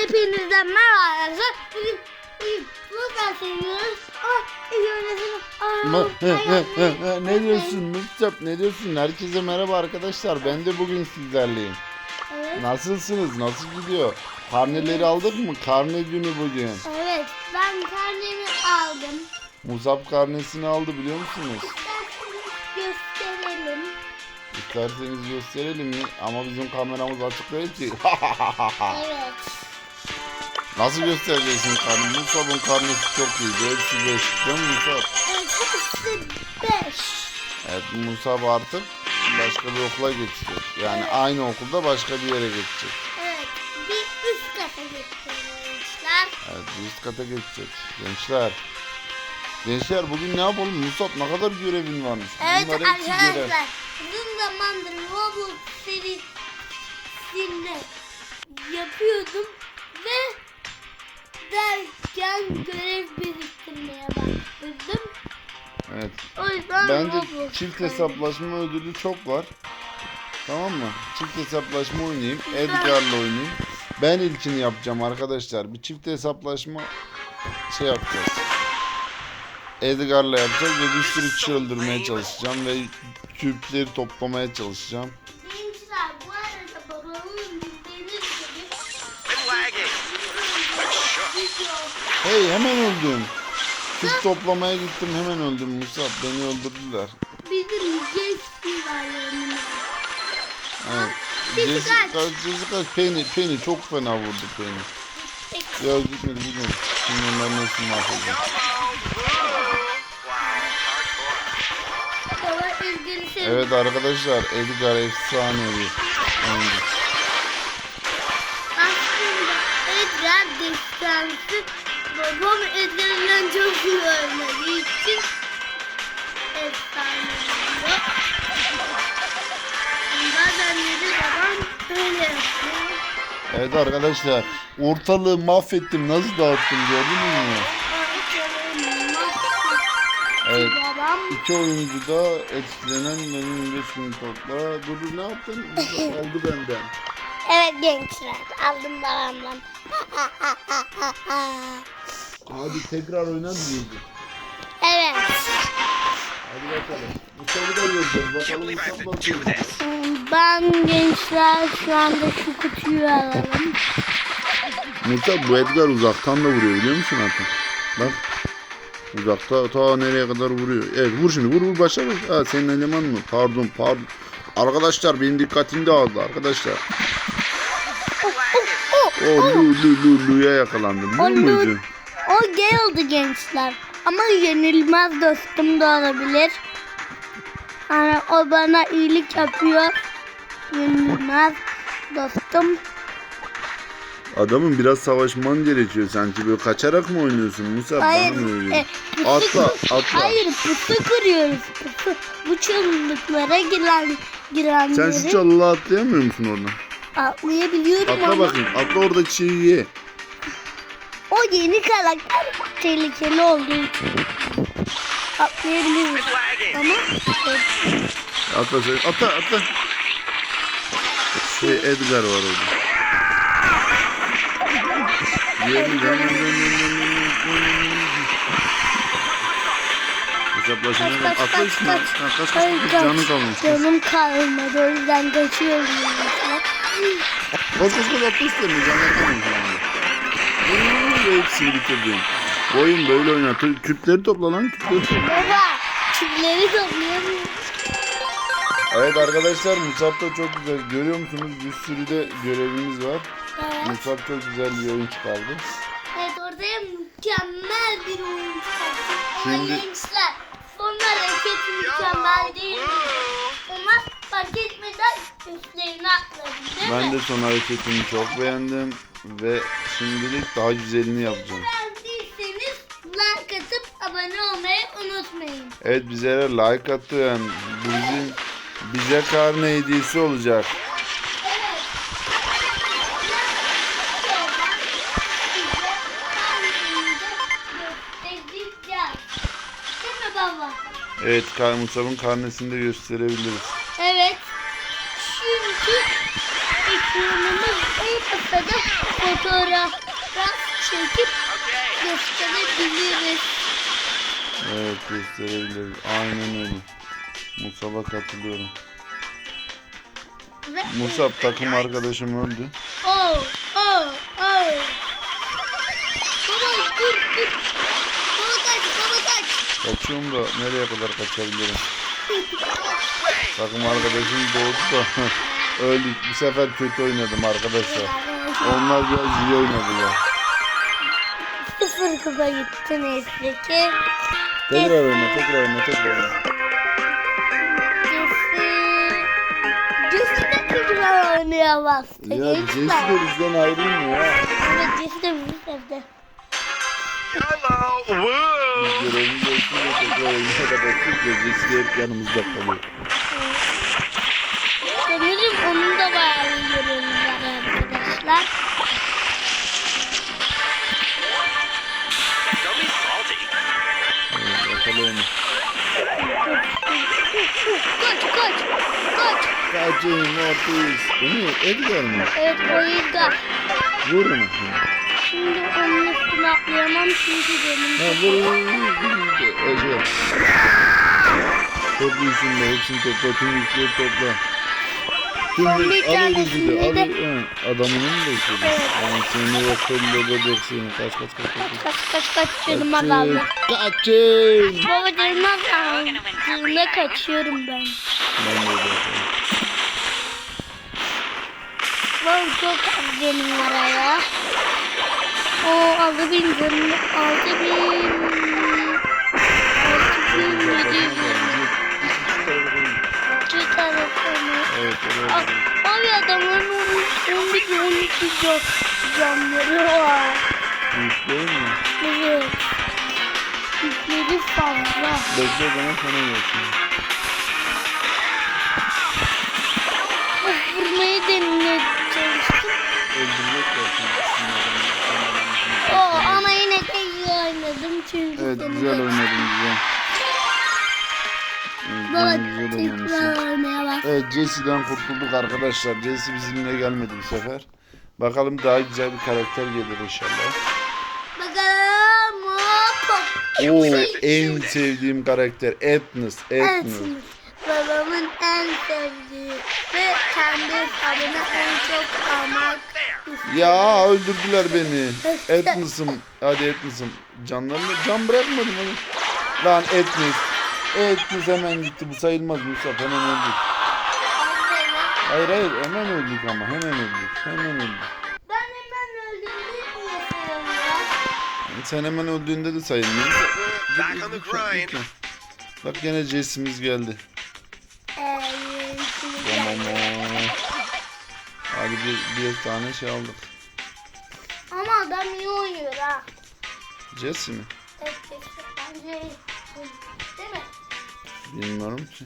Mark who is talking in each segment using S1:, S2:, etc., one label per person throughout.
S1: Hepinizden merhaba arkadaşlar. Bugün, Musa seviyoruz.
S2: Ne diyorsun Mustafa ne diyorsun? Herkese merhaba arkadaşlar. Ben de bugün sizlerleyim.
S1: Evet.
S2: Nasılsınız? Nasıl gidiyor? Karneleri aldık mı? Karne günü bugün.
S1: Evet. Ben karnemi aldım.
S2: Musab karnesini aldı biliyor musunuz?
S1: İsterseniz gösterelim.
S2: İsterseniz gösterelim mi? Ama bizim kameramız açık değil ki.
S1: Evet.
S2: Nasıl göstereceksin karnını? Musab'ın karnesi çok iyiydi. Hepsi beş. Değil mi Musab?
S1: Evet. Hepsi beş.
S2: Evet Musab artık başka bir okula geçecek. Yani aynı okulda başka bir yere geçecek.
S1: Evet. Bir üst kata getirmişler.
S2: Evet bir üst kata geçecek. Gençler. Gençler bugün ne yapalım? Musab ne kadar görevin varmış.
S1: Evet
S2: Bunlar
S1: arkadaşlar. Uzun zamandır Roblox serisinde görev biriktirmeye başladım.
S2: Evet.
S1: O yüzden
S2: Bence
S1: Roblox
S2: çift hesaplaşma ödülü çok var. Tamam mı? Çift hesaplaşma oynayayım. Edgar'la oynayayım. Ben ilkini yapacağım arkadaşlar. Bir çift hesaplaşma şey yapacağız. Edgar'la yapacağız ve bir sürü kişi öldürmeye çalışacağım ve küpleri toplamaya çalışacağım. Hey hemen öldüm. Küp toplamaya gittim hemen öldüm Musa. Beni öldürdüler.
S1: bizim geçti var yanımda.
S2: Evet. Jessica. Jessica Penny, Penny çok fena vurdu Penny. Ya gitmedi bilmiyorum. Şimdi onların hepsini mahvedeceğim. Evet arkadaşlar Edgar efsane bir oyuncu.
S1: Destansı babam Edgar'dan çok iyi oynadığı için efsane oluyor. Bazen de babam öyle yapıyor.
S2: Evet arkadaşlar ortalığı mahvettim nasıl dağıttım gördünüz mü? Evet. İki oyuncu da etkilenen benim 25 bin topla. Dur ne yaptın? Aldı benden.
S1: Evet gençler aldım babamdan.
S2: Hadi tekrar oyna diyeceğim.
S1: evet.
S2: Hadi bakalım. Bu soru da göreceğiz. Bakalım
S3: Believe I
S2: Mustafa
S3: have to do
S2: bakıyor.
S3: this.
S1: Ben gençler şu anda şu kutuyu alalım.
S2: Musa bu Edgar uzaktan da vuruyor biliyor musun artık? Bak. Uzakta ta nereye kadar vuruyor. Evet vur şimdi vur vur başla vur. Ha senin eleman mı? Pardon pardon. Arkadaşlar benim dikkatim dağıldı arkadaşlar. O Lu Lu Lu Lu'ya yakalandım.
S1: Lu-
S2: muydu?
S1: O geldi gençler. Ama yenilmez dostum da olabilir. Yani o bana iyilik yapıyor. Yenilmez dostum.
S2: Adamın biraz savaşman gerekiyor sanki. Böyle kaçarak mı oynuyorsun Musa?
S1: Hayır.
S2: Bana mı öyle?
S1: e, pusu
S2: Atla, atla.
S1: Hayır pusu kuruyoruz. Pusu. Bu çığlıklara giren, girenleri
S2: Sen şu çalılığa atlayamıyor musun oradan?
S1: atlayabiliyorum
S2: Atla
S1: ama
S2: bakayım. Atla orada çiğ ye.
S1: o yeni karakter tehlikeli olduğu için
S3: lagging.
S1: Ama
S2: Atla sen. Atla atla. Şey Edgar var orada. Diğerini de- Hesaplaşmadan
S1: kaç
S2: atla
S1: kaç
S2: üstüne.
S1: kaç.
S2: Kaç kaç kaç.
S1: kaç.
S2: Canı kalmış.
S1: Canım kalmadı o yüzden kaçıyorum. gençler.
S2: kaç kaç atla üstüne. Canı kalmış. Ve hepsini bitirdim. Oyun böyle oynar. Tü- Küpleri topla lan. Küpleri topla.
S1: Baba çimleri toplayamıyorum.
S2: Evet arkadaşlar Musab'da çok güzel. Görüyor musunuz? Bir sürü de görevimiz var.
S1: Evet.
S2: Musab çok güzel bir oyun çıkardı.
S1: evet ortaya mükemmel bir oyun çıkarttım. Ama
S2: Şimdi-
S1: gençler son hareket mükemmel değil. Onlar fark etmeden üstlerine atladı değil
S2: Ben
S1: mi?
S2: de son hareketini çok beğendim ve şimdilik daha güzelini yapacağım.
S1: Beğendiyseniz like atıp abone olmayı unutmayın.
S2: Evet bize like atın. Bizim bize karne hediyesi olacak.
S1: Evet
S2: Musab'ın karnesini de gösterebiliriz.
S1: Evet. Çünkü ekranımız en kısada fotoğraf çekip gösterebiliriz.
S2: Evet gösterebiliriz. Aynen öyle. Musab'a katılıyorum.
S1: Ve
S2: Musab takım arkadaşım öldü.
S1: Oh.
S2: Kaçıyorum da nereye kadar kaçabilirim? Takım arkadaşım doğdu da öldük. Bu sefer kötü oynadım arkadaşlar. Onlar biraz iyi oynadılar.
S1: Sıfır kupa gitti neyse ki.
S2: Tekrar oyna, tekrar oyna, tekrar oyna.
S1: Tekrar oynaya bastı.
S2: Ya. Jesse de bizden ayrılmıyor.
S1: Evet Jesse de evde.
S3: Hello. Woo.
S2: Görevimiz olsun da tekrar da de hep yanımızda kalıyor.
S1: Sanırım onun da bayağı iyi görevi var arkadaşlar.
S2: Onu.
S1: Kaç kaç kaç.
S2: Kaçın Mortis. Bu ne? Edgar mı?
S1: Evet o Edgar.
S2: Vur onu.
S1: Şimdi onun üstüne atlayamam çünkü benim.
S2: Edgar. Çok iyisin be. Hepsini topla. Tüm yükleri topla. Tüm
S1: Son bir
S2: elini
S1: de-
S2: Adamının da istedi.
S1: Evet.
S2: Yani seni yok öldürecek seni. Kaç kaç kaç kaç.
S1: Kaç kaç kaç canıma kaldı.
S2: Kaçın.
S1: Baba canıma kaldığında kaçıyorum ben.
S2: Ben de öyle.
S1: Baba çok az canım var hala. O aldı bin canım. Aldı bin. Altı bin yedi yüz. İki tarafını.
S2: Evet, evet.
S1: Abi adamların 11 ve 12 can, canları var.
S2: Büyük değil mi?
S1: Evet. Yükleri fazla.
S2: Bekle zaman sana gelsin. Evet güzel
S1: de-
S2: oynadın güzel. Evet,
S1: Baba
S2: güzel oynamışsın.
S1: tekrar oynaya bak.
S2: Evet Jesse'den kurtulduk arkadaşlar. Jesse bizimle gelmedi bu sefer. Bakalım daha güzel bir karakter gelir inşallah.
S1: Bakalım hop.
S2: Oo en sevdiğim karakter Etnis. Etnis.
S1: Ensiniz. Babamın en sevdiği ve kendi hesabına en çok almak
S2: Ya öldürdüler beni. Etnis'im. Hadi Etnis'im. Canlarını can bırakmadım onu. Lan Etnis. Etnis hemen gitti. Bu sayılmaz Mustafa. Hemen öldük. Hayır hayır hemen öldük ama. Hemen öldük. Hemen öldük.
S1: Ben hemen öldüğümde?
S2: Sen hemen öldüğünde de sayılmıyor.
S3: Back on the grind.
S2: Bak gene Jesse'miz geldi.
S1: Ee,
S2: Tamam. Hadi bir, bir tane şey aldık.
S1: Ama adam iyi oynuyor ha.
S2: Jesse mi?
S1: Evet, evet, bence. Değil mi?
S2: Bilmiyorum ki.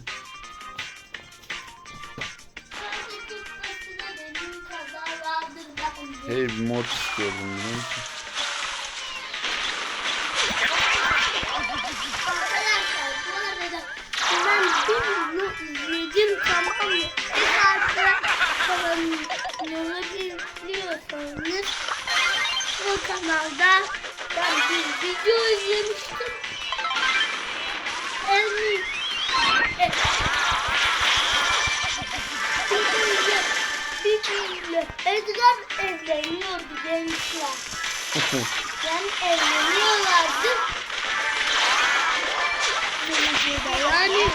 S2: Hey mod istiyordum. biliyor musun?
S1: Kanalda ben bir video izlemiştim. E, video Edgar evleniyordu gençler. Yani evleniyorlardı. Yani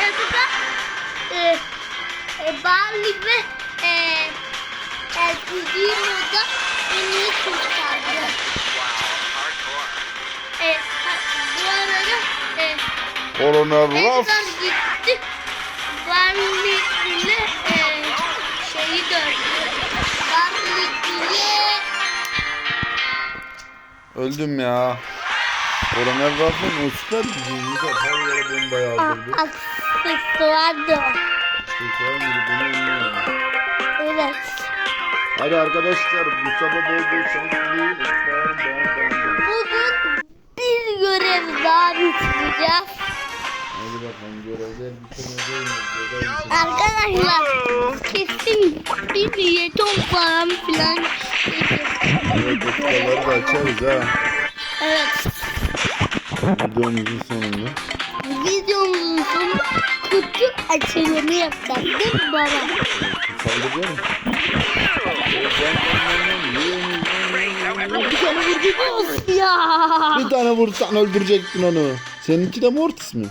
S1: Edgar e, e, Bali ve e, LPG moda beni kurtardı.
S2: Korona Raf.
S1: Gitti. İle e, şeyi döndü. İle
S2: Öldüm ya. Korona Raf'ın usta bizim her yere bombayı aldırdı.
S1: aksesuardı.
S2: Tekrar mıydı bunu bilmiyorum.
S1: Evet.
S2: Hadi arkadaşlar bu sabah bol bol şans.
S1: Bugün bir görev daha bitireceğiz.
S2: Hadi bakalım görevler bitirmedi?
S1: Arkadaşlar kesin bir jeton falan filan.
S2: Evet dakikaları da açarız ha.
S1: Evet.
S2: Videomuzun sonunda.
S1: Videomuzun sonu kutu açılımı yapacağız değil mi baba?
S2: Saldırıyor musun?
S1: Bir kere vurdunuz ya.
S2: Bir tane vursan öldürecektin onu. Seninki de Mortis mi?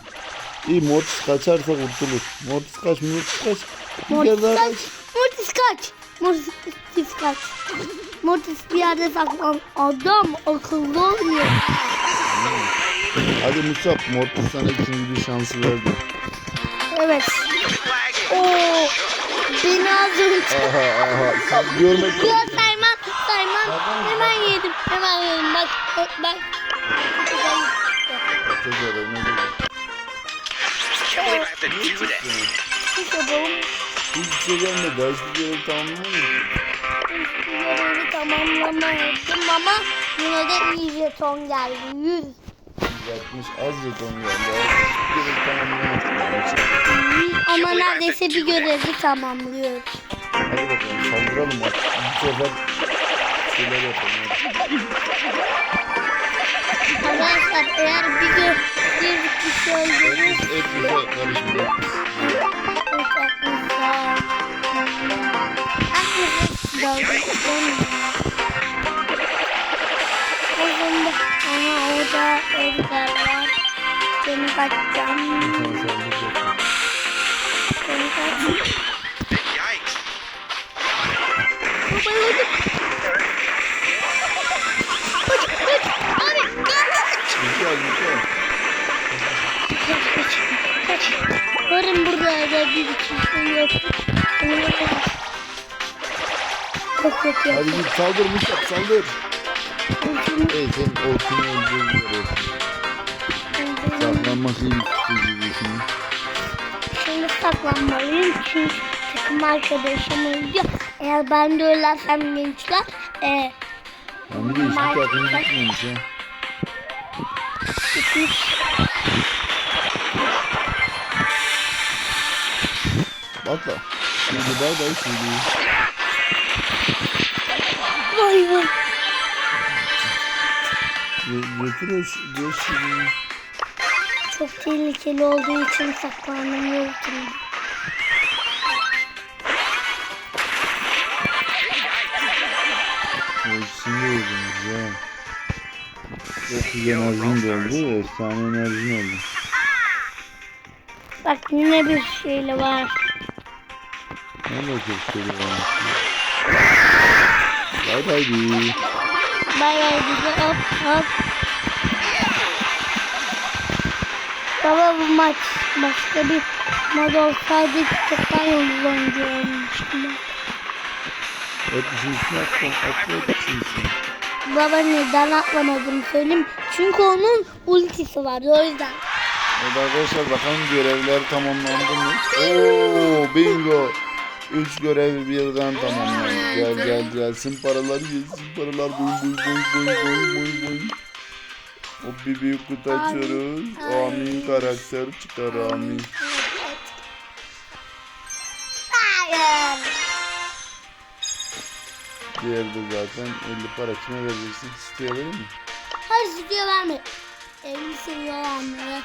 S2: İyi Mortis kaçarsa kurtulur. Mortis kaç, Mortis kaç. Bir kere
S1: Mortis
S2: daha
S1: kaç.
S2: kaç.
S1: Mortis kaç. Mortis kaç. Mortis bir yerde saklan. Adam akıllı oluyor.
S2: Hadi Musab, Mortis sana ikinci bir şansı verdi.
S1: Evet. Oo. Beni az önce.
S2: Aha aha. Siz görmek
S1: Ya Sayman, Sayman. Hemen yedim. Hemen yedim. Bak, bak, bak.
S2: Tekrar oyna
S3: to do this.
S1: İşte babam
S2: Hiçbir şey gelmedi. Daha hiçbir görev
S1: görevi tamamlamadım ama yine de iyi jeton geldi. 100.
S2: 160 az jeton geldi. Hiçbir görev tamamlamadın.
S1: Yüz Ama neredeyse bir görevi tamamlıyoruz.
S2: Hadi bakalım saldıralım artık. Bu sefer şeyler yapalım. hadi.
S1: Arkadaşlar eğer bir gö bir kişi öldürürüz.
S2: Et, bize karışmıyor.
S1: Aha orada Edgar var. Seni kaçacağım. Bir yok. Kaç. Çok kötü
S2: Hadi git saldır Musab saldır. Ey sen Orkun'u öldürdüler Orkun'u. Saklanması iyi tutucu şimdi.
S1: Şimdi saklanmalıyım çünkü takım arkadaşım öldü. Eğer ben de ölersem gençler e,
S2: Yani bir de hiçbir takım gitmemiş ha.
S1: gitmiş.
S2: Atla. Şimdi bay bay şimdi.
S1: Vay vay.
S2: Gö- Götür o ş- geç şimdi.
S1: Çok tehlikeli olduğu için saklanamıyorum.
S2: O ikisini de yediniz ya. Çok güzel enerjin de oldu. Efsane enerjin oldu.
S1: Bak yine bir şeyle var.
S2: Ne de çok seviyorum. Bay bay di.
S1: Bay bay bize hop hop. Baba bu maç başka bir mod olsaydı çoktan yıldız oyuncu olmuştum.
S2: Et işin üstüne atla. Atla et işin üstüne.
S1: Baba neden atlamadım söyleyeyim. Çünkü onun ultisi vardı o yüzden.
S2: Evet arkadaşlar bakalım görevler tamamlandı mı? Oo bingo. Üç görev birden tamamlandı. Gel gel gelsin paralar gelsin paralar. Boy boy boy boy boy boy boy. O bir büyük kutu açıyoruz. Amin karakter çıkar amin.
S1: Hayır.
S2: Diğeri de zaten 50 para kime vereceksin? Siteye verir mi?
S1: Her stüdyo verme. 50 seviye olanlara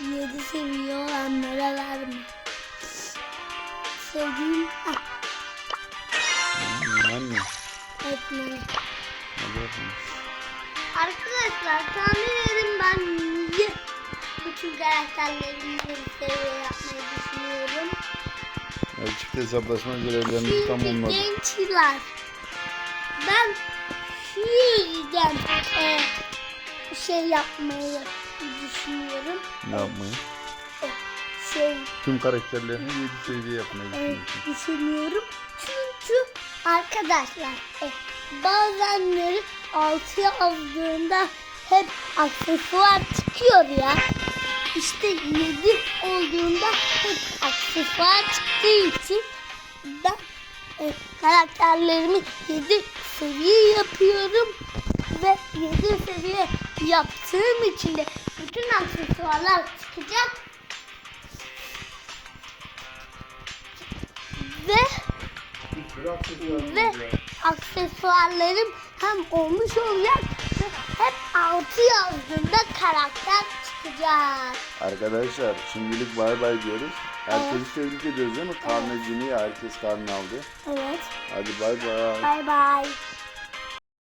S1: 7 seviye olanlara verme. Sevdiğim ah,
S2: Anne. Hadi bakalım.
S1: Arkadaşlar tahmin edin ben niye bütün karakterlerimi bir seviye yapmayı düşünüyorum.
S2: Evet, çift hesaplaşma görevlerini tamamladık.
S1: gençler ben şu yüzden e, şey yapmayı düşünüyorum.
S2: Ne yapmayı?
S1: E, şey
S2: Tüm karakterlerini 7 seviye yapmayı düşünüyorsun.
S1: düşünüyorum. Çünkü arkadaşlar e, bazenleri altı yazdığında hep aksesuar çıkıyor ya. İşte 7 olduğunda hep aksesuar çıktığı için ben e, karakterlerimi 7 seviye yapıyorum ve 7 seviye yaptığım için de bütün aksesuarlar çıkacak Ve ve aksesuarlarım hem olmuş olacak hep altı yazdığında karakter çıkacak.
S2: Arkadaşlar şimdilik bay bay diyoruz. Herkesi tebrik ediyoruz değil mi? Günü ya herkes karne aldı.
S1: Evet.
S2: Hadi bay bay.
S1: Bay bay.